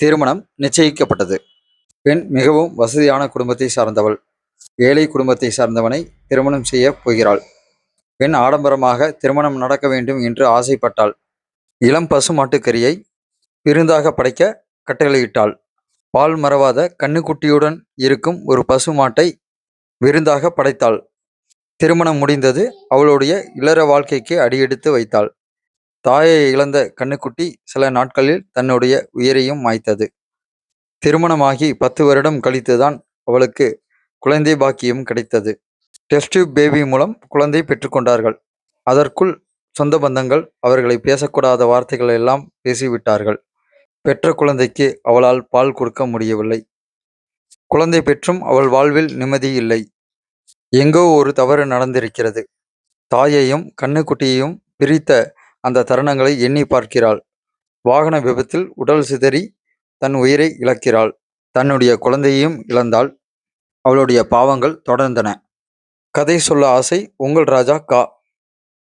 திருமணம் நிச்சயிக்கப்பட்டது. பெண் மிகவும் வசதியான குடும்பத்தை சார்ந்தவள். ஏழை குடும்பத்தை சார்ந்தவனை திருமணம் செய்ய போகிறாள். பெண் ஆடம்பரமாக திருமணம் நடக்க வேண்டும் என்று ஆசைப்பட்டாள். இளம் பசுமாட்டுக்கறியை விருந்தாக படைக்க கட்டளையிட்டாள். பால் மறவாத கண்ணுக்குட்டியுடன் இருக்கும் ஒரு பசுமாட்டை விருந்தாக படைத்தாள். திருமணம் முடிந்தது அவளுடைய இளர வாழ்க்கைக்கு அடியெடுத்து வைத்தாள். தாயை இழந்த கண்ணுக்குட்டி சில நாட்களில் தன்னுடைய உயிரையும் மாய்த்தது. திருமணமாகி பத்து வருடம் கழித்துதான் அவளுக்கு குழந்தை பாக்கியம் கிடைத்தது. டெஸ்டியூப் பேபி மூலம் குழந்தை பெற்றுக்கொண்டார்கள் அதற்குள் சொந்த பந்தங்கள் அவர்களை பேசக்கூடாத வார்த்தைகள் எல்லாம் பேசிவிட்டார்கள். பெற்ற குழந்தைக்கு அவளால் பால் கொடுக்க முடியவில்லை. குழந்தை பெற்றும் அவள் வாழ்வில் நிம்மதி இல்லை. எங்கோ ஒரு தவறு நடந்திருக்கிறது. தாயையும் கண்ணுக்குட்டியையும் பிரித்த அந்த தருணங்களை எண்ணி பார்க்கிறாள். வாகன விபத்தில் உடல் சிதறி தன் உயிரை இழக்கிறாள். தன்னுடைய குழந்தையையும் இழந்தாள். அவளுடைய பாவங்கள் தொடர்ந்தன. கதை சொல்ல ஆசை உங்கள் ராஜா கா.